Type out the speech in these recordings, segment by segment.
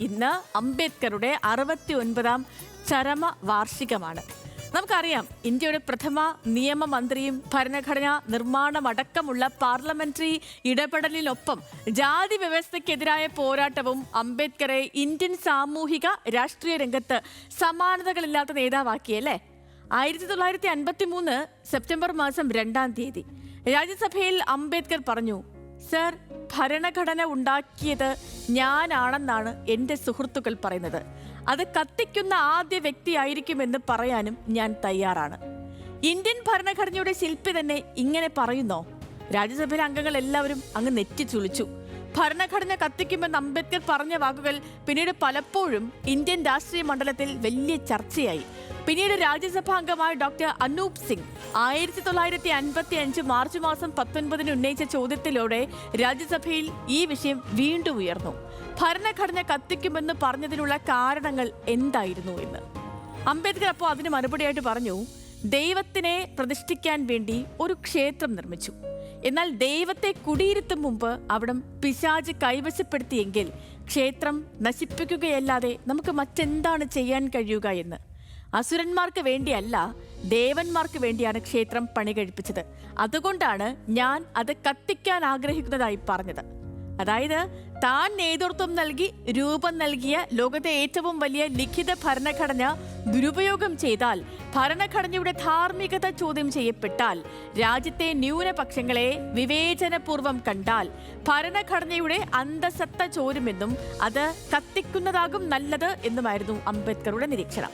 ഇന്ന് അംബേദ്കറുടെ അറുപത്തി ഒൻപതാം ചരമ വാർഷികമാണ് നമുക്കറിയാം ഇന്ത്യയുടെ പ്രഥമ നിയമമന്ത്രിയും ഭരണഘടനാ നിർമ്മാണമടക്കമുള്ള പാർലമെന്ററി ഇടപെടലിനൊപ്പം ജാതി വ്യവസ്ഥയ്ക്കെതിരായ പോരാട്ടവും അംബേദ്കറെ ഇന്ത്യൻ സാമൂഹിക രാഷ്ട്രീയ രംഗത്ത് സമാനതകളില്ലാത്ത നേതാവാക്കിയല്ലേ? ആയിരത്തി തൊള്ളായിരത്തി അൻപത്തി മൂന്ന് സെപ്റ്റംബർ മാസം രണ്ടാം തീയതി രാജ്യസഭയിൽ അംബേദ്കർ പറഞ്ഞു സർ ഭരണഘടന ഉണ്ടാക്കിയത് ഞാനാണെന്നാണ് എന്റെ സുഹൃത്തുക്കൾ പറയുന്നത്. അത് കത്തിക്കുന്ന ആദ്യ വ്യക്തിയായിരിക്കുമെന്ന് പറയാനും ഞാൻ തയ്യാറാണ്. ഇന്ത്യൻ ഭരണഘടനയുടെ ശില്പി തന്നെ ഇങ്ങനെ പറയുന്നോ? രാജ്യസഭയിലെ അംഗങ്ങൾ എല്ലാവരും അങ്ങ് നെറ്റി ചുളിച്ചു ഭരണഘടന കത്തിക്കുമെന്ന് അംബേദ്കർ പറഞ്ഞ വാക്കുകൾ പിന്നീട് പലപ്പോഴും ഇന്ത്യൻ രാഷ്ട്രീയ മണ്ഡലത്തിൽ വലിയ ചർച്ചയായി. പിന്നീട് രാജ്യസഭാ അംഗമായ ഡോക്ടർ അനൂപ് സിംഗ് ആയിരത്തി തൊള്ളായിരത്തി അൻപത്തി അഞ്ച് മാർച്ച് മാസം പത്തൊൻപതിന് ഉന്നയിച്ച ചോദ്യത്തിലൂടെ രാജ്യസഭയിൽ ഈ വിഷയം വീണ്ടും ഉയർന്നു. ഭരണഘടന കത്തിക്കുമെന്ന് പറഞ്ഞതിനുള്ള കാരണങ്ങൾ എന്തായിരുന്നു എന്ന്? അംബേദ്കർ അപ്പോൾ അതിന് മറുപടിയായിട്ട് പറഞ്ഞു ദൈവത്തിനെ പ്രതിഷ്ഠിക്കാൻ വേണ്ടി ഒരു ക്ഷേത്രം നിർമ്മിച്ചു. എന്നാൽ ദൈവത്തെ കുടിയിരുത്തും മുമ്പ് അവിടം പിശാജ് കൈവശപ്പെടുത്തിയെങ്കിൽ ക്ഷേത്രം നശിപ്പിക്കുകയല്ലാതെ നമുക്ക് മറ്റെന്താണ് ചെയ്യാൻ കഴിയുക എന്ന്? അസുരന്മാർക്ക് വേണ്ടിയല്ല ദേവന്മാർക്ക് വേണ്ടിയാണ് ക്ഷേത്രം പണി കഴിപ്പിച്ചത് അതുകൊണ്ടാണ് ഞാൻ അത് കത്തിക്കാൻ ആഗ്രഹിക്കുന്നതായി പറഞ്ഞത്. അതായത് താൻ നേതൃത്വം നൽകി രൂപം നൽകിയ ലോകത്തെ ഏറ്റവും വലിയ ലിഖിത ഭരണഘടന ദുരുപയോഗം ചെയ്താൽ ഭരണഘടനയുടെ ധാർമ്മികത ചോദ്യം ചെയ്യപ്പെട്ടാൽ രാജ്യത്തെ ന്യൂനപക്ഷങ്ങളെ വിവേചനപൂർവം കണ്ടാൽ ഭരണഘടനയുടെ അന്തസത്ത ചോരുമെന്നും അത് കത്തിക്കുന്നതാകും നല്ലത് എന്നുമായിരുന്നു അംബേദ്കറുടെ നിരീക്ഷണം.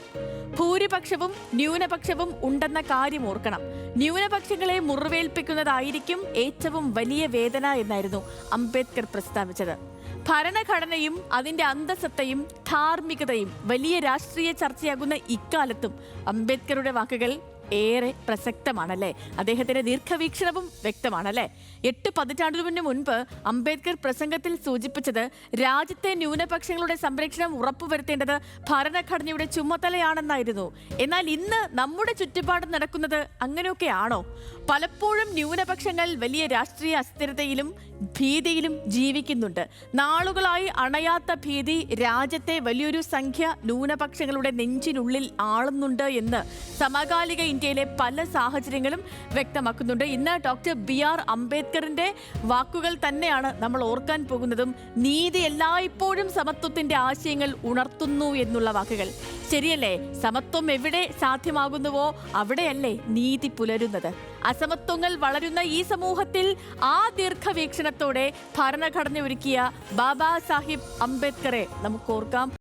ഭൂരിപക്ഷവും ന്യൂനപക്ഷവും ഉണ്ടെന്ന കാര്യം ഓർക്കണം. ന്യൂനപക്ഷങ്ങളെ മുറിവേൽപ്പിക്കുന്നതായിരിക്കും ഏറ്റവും വലിയ വേദന എന്നായിരുന്നു അംബേദ്കർ പ്രസ്താവിച്ചത്. ഭരണഘടനയും അതിന്റെ അന്തസത്തയും ധാർമ്മികതയും വലിയ രാഷ്ട്രീയ ചർച്ചയാകുന്ന ഇക്കാലത്തും അംബേദ്കറുടെ വാക്കുകൾ ഏറെ പ്രസക്തമാണല്ലേ? അദ്ദേഹത്തിന്റെ ദീർഘവീക്ഷണവും വ്യക്തമാണല്ലേ? എട്ട് പതിറ്റാണ്ടിന് മുൻപ് അംബേദ്കർ പ്രസംഗത്തിൽ സൂചിപ്പിച്ചത് രാജ്യത്തെ ന്യൂനപക്ഷങ്ങളുടെ സംരക്ഷണം ഉറപ്പുവരുത്തേണ്ടത് ഭരണഘടനയുടെ ചുമതലയാണെന്നായിരുന്നു. എന്നാൽ ഇന്ന് നമ്മുടെ ചുറ്റുപാട് നടക്കുന്നത് അങ്ങനെയൊക്കെയാണോ? പലപ്പോഴും ന്യൂനപക്ഷങ്ങൾ വലിയ രാഷ്ട്രീയ അസ്ഥിരതയിലും ഭീതിയിലും ജീവിക്കുന്നുണ്ട്. നാളുകളായി അണയാത്ത ഭീതി രാജ്യത്തെ വലിയൊരു സംഖ്യ ന്യൂനപക്ഷങ്ങളുടെ നെഞ്ചിനുള്ളിൽ ആളുന്നുണ്ട് എന്ന് സമകാലിക ഇന്ത്യയിലെ പല സാഹചര്യങ്ങളും വ്യക്തമാക്കുന്നുണ്ട്. ഇന്ന് ഡോക്ടർ ബി ആർ അംബേദ്കറിന്റെ വാക്കുകൾ തന്നെയാണ് നമ്മൾ ഓർക്കാൻ പോകുന്നതും. നീതി എല്ലായ്പ്പോഴും സമത്വത്തിന്റെ ആശയങ്ങൾ ഉണർത്തുന്നു എന്നുള്ള വാക്കുകൾ. ശരിയല്ലേ? സമത്വം എവിടെ സാധ്യമാകുന്നുവോ അവിടെയല്ലേ നീതി പുലരുന്നത്. അസമത്വങ്ങൾ വളരുന്ന ഈ സമൂഹത്തിൽ ആ ദീർഘവീക്ഷണത്തോടെ ഭരണഘടന ഒരുക്കിയ ബാബാ സാഹിബ് അംബേദ്കറെ നമുക്ക് ഓർക്കാം.